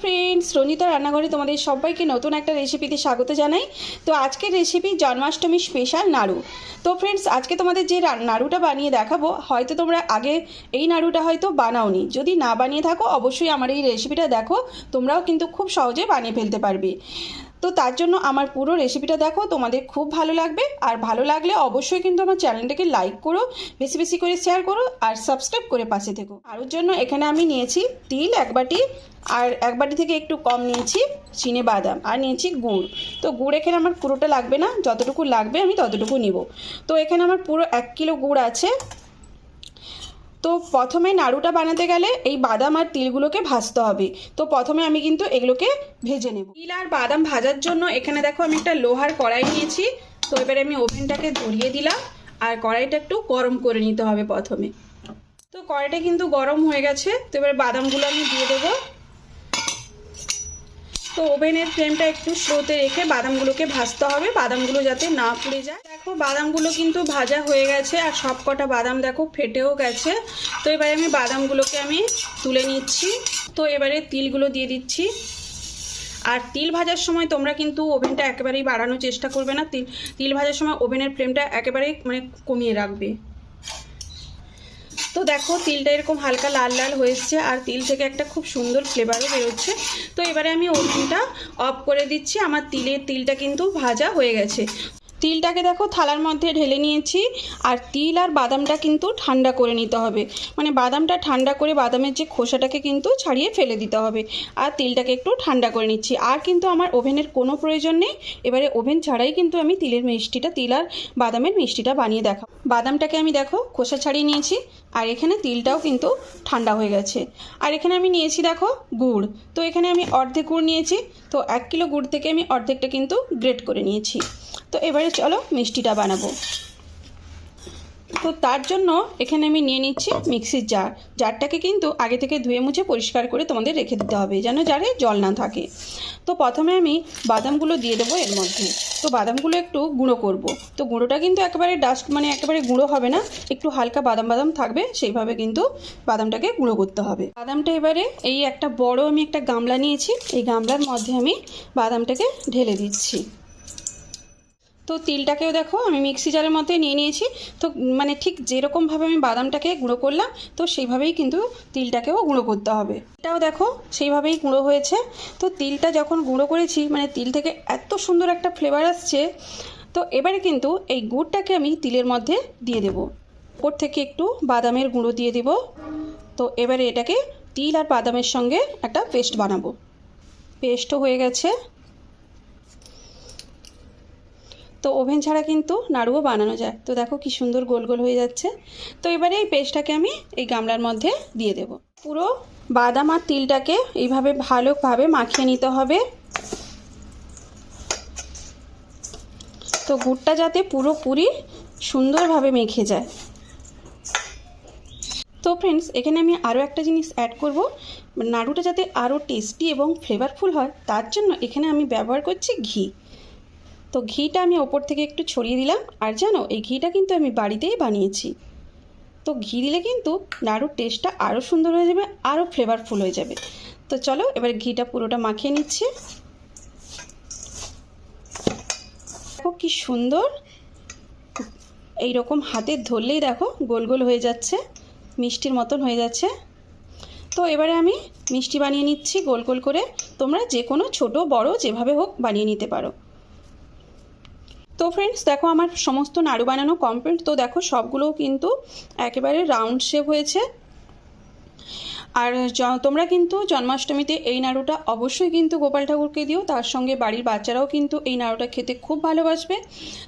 Friends Ranjita রান্নাঘরে তোমাদের সবাইকে নতুন একটা রেসিপিতে স্বাগত জানাই। তো আজকের রেসিপি জন্মাষ্টমী স্পেশাল নাড়ু। তো ফ্রেন্ডস আজকে তোমাদের যে নাড়ুটা বানিয়ে দেখাবো, হয়তো তোমরা আগে এই নাড়ুটা হয়তো বানাওনি। যদি না বানিয়ে থাকো, অবশ্যই আমার এই রেসিপিটা দেখো, তোমরাও কিন্তু খুব সহজে বানিয়ে ফেলতে পারবে। তো তার জন্য আমার পুরো রেসিপিটা দেখো, তোমাদের খুব ভালো লাগবে। আর ভালো লাগলে অবশ্যই কিন্তু আমার চ্যানেলটাকে লাইক করো, বেশি বেশি করে শেয়ার করো, আর সাবস্ক্রাইব করে পাশে থেকো। আর ওর জন্য এখানে আমি নিয়েছি তিল এক বাটি, আর এক বাটি থেকে একটু কম নিয়েছি চিনে বাদাম, আর নিয়েছি গুড়। তো গুড় এখানে আমার পুরোটা লাগবে না, যতটুকু লাগবে আমি ততটুকু নিব। তো এখানে আমার পুরো এক কিলো গুড় আছে। তো প্রথমে নাড়ুটা বানাতে গেলে এই বাদাম আর তিলগুলোকে ভাজতে হবে। তো প্রথমে আমি কিন্তু এগুলোকে ভেজে নেব। তিল আর বাদাম ভাজার জন্য এখানে দেখো আমি একটা লোহার কড়াই নিয়েছি। তো এবারে আমি ওভেনটাকে ধরিয়ে দিলাম আর কড়াইটা একটু গরম করে নিতে হবে প্রথমে। তো কড়াইটা কিন্তু গরম হয়ে গেছে। তো এবার বাদামগুলো আমি দিয়ে দেবো। তো ওভেনের ফ্লেমটা একটু স্লোতে রেখে বাদামগুলোকে ভাজতে হবে। বাদামগুলো যাতে না পুড়ে যায়। দেখো, বাদামগুলো কিন্তু ভাজা হয়ে গেছে আর সব কটা বাদাম দেখো ফেটেও গেছে। তো এবারে আমি বাদামগুলোকে আমি তুলে নিচ্ছি। তো এবারে তিলগুলো দিয়ে দিচ্ছি। আর তিল ভাজার সময় তোমরা কিন্তু ওভেনটা একেবারেই বাড়ানোর চেষ্টা করবে না। তিল তিল ভাজার সময় ওভেনের ফ্লেমটা একেবারেই মানে কমিয়ে রাখবে। তো দেখো, তিলটা এরকম হালকা লাল লাল হয়েছে আর তিল থেকে একটা খুব সুন্দর ফ্লেভারও বেরোচ্ছে। তো এবারে আমি ওভেনটা অফ করে দিচ্ছি। আমার তিলের তিলটা কিন্তু ভাজা হয়ে গেছে। তিলটাকে দেখো থালার মধ্যে ঢেলে নিয়েছি, আর তিল আর বাদামটা কিন্তু ঠান্ডা করে নিতে হবে। মানে বাদামটা ঠান্ডা করে বাদামের যে খোসাটাকে কিন্তু ছাড়িয়ে ফেলে দিতে হবে। আর তিলটাকে একটু ঠান্ডা করে নিচ্ছি। আর কিন্তু আমার ওভেনের কোনো প্রয়োজন নেই। এবারে ওভেন ছাড়াই কিন্তু আমি তিলের মিষ্টিটা, তিল আর বাদামের মিষ্টিটা বানিয়ে দেখাবো বাদামটাকে আমি দেখো খোসা ছাড়িয়ে নিয়েছি, আর এখানে তিলটাও কিন্তু ঠান্ডা হয়ে গেছে। আর এখানে আমি নিয়েছি দেখো গুড়। তো এখানে আমি অর্ধেক গুড় নিয়েছি। তো এক কিলো গুড় থেকে আমি অর্ধেকটা কিন্তু গ্রেট করে নিয়েছি। তো এবারে চলো মিষ্টিটা বানাবো। তো তার জন্য এখানে আমি নিয়ে নিচ্ছি মিক্সির জার জারটাকে কিন্তু আগে থেকে ধুয়ে মুছে পরিষ্কার করে তোমাদের রেখে দিতে হবে, যেন জারে জল না থাকে। তো প্রথমে আমি বাদামগুলো দিয়ে দেবো এর মধ্যে। তো বাদামগুলো একটু গুঁড়ো করব। তো গুঁড়োটা কিন্তু একেবারে ডাস্ট মানে একেবারে গুঁড়ো হবে না, একটু হালকা বাদাম বাদাম থাকবে, সেইভাবে কিন্তু বাদামটাকে গুঁড়ো করতে হবে। বাদামটা এবারে, এই একটা বড় আমি একটা গামলা নিয়েছি, এই গামলার মধ্যে আমি বাদামটাকে ঢেলে দিচ্ছি। তো তিলটাকেও দেখো আমি মিক্সি জারের মধ্যে নিয়ে নিয়েছি। তো মানে ঠিক যেরকমভাবে আমি বাদামটাকে গুঁড়ো করলাম, তো সেইভাবেই কিন্তু তিলটাকেও গুঁড়ো করতে হবে। এটাও দেখো সেইভাবেই গুঁড়ো হয়েছে। তো তিলটা যখন গুঁড়ো করেছি মানে তিল থেকে এত সুন্দর একটা ফ্লেভার আসছে, তো এবারে কিন্তু এই গুড়টাকে আমি তিলের মধ্যে দিয়ে দেবো। ওপর থেকে একটু বাদামের গুঁড়ো দিয়ে দেব। তো এবারে এটাকে তিল আর বাদামের সঙ্গে একটা পেস্ট বানাবো। পেস্টও হয়ে গেছে। তো ওভেন ছাড়া কিন্তু নাড়ুও বানানো যায়। তো দেখো কি সুন্দর গোল গোল হয়ে যাচ্ছে। তো এবারে এই পেস্টটাকে আমি এই গামলার মধ্যে দিয়ে দেব। পুরো বাদাম আর তিলটাকে এইভাবে ভালোভাবে মাখিয়ে নিতে হবে। তো গুড়টা যাতে পুরোপুরি সুন্দরভাবে মেখে যায়। তো ফ্রেন্ডস এখানে আমি আরও একটা জিনিস অ্যাড করব। নাড়ুটা যাতে আরও টেস্টি এবং ফ্লেভারফুল হয়, তার জন্য এখানে আমি ব্যবহার করছি ঘি। তো ঘিটা আমি ওপর থেকে একটু ছড়িয়ে দিলাম, আর জানো, এই ঘিটা কিন্তু আমি বাড়িতেই বানিয়েছি। তো ঘি দিলে কিন্তু নাড়ুর টেস্টটা আরও সুন্দর হয়ে যাবে আরও ফ্লেভারফুল হয়ে যাবে। তো চলো, এবার ঘিটা পুরোটা মাখিয়ে নিচ্ছি। দেখো কি সুন্দর। এই রকম হাতে ধরলেই দেখো গোল গোল হয়ে যাচ্ছে, মিষ্টির মতন হয়ে যাচ্ছে। তো এবারে আমি মিষ্টি বানিয়ে নিচ্ছি গোল গোল করে। তোমরা যে কোনো ছোট, বড় যেভাবে হোক বানিয়ে নিতে পারো। তো ফ্রেন্ডস দেখো আমার সমস্ত নাড়ু বানানো কমপ্লিট তো দেখো সবগুলোও কিন্তু একেবারে রাউন্ড শেপ হয়েছে। আর তোমরা কিন্তু জন্মাষ্টমীতে এই নাড়ুটা অবশ্যই কিন্তু গোপাল ঠাকুরকে দিও। তার সঙ্গে বাড়ির বাচ্চারাও কিন্তু এই নাড়ুটা খেতে খুব ভালোবাসবে।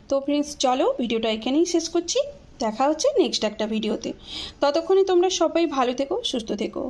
তো ফ্রেন্ডস চলো ভিডিওটা এখানেই শেষ করছি। দেখা হচ্ছে নেক্সট একটা ভিডিওতে। ততক্ষণে তোমরা সবাই ভালো থেকো, সুস্থ থেকো।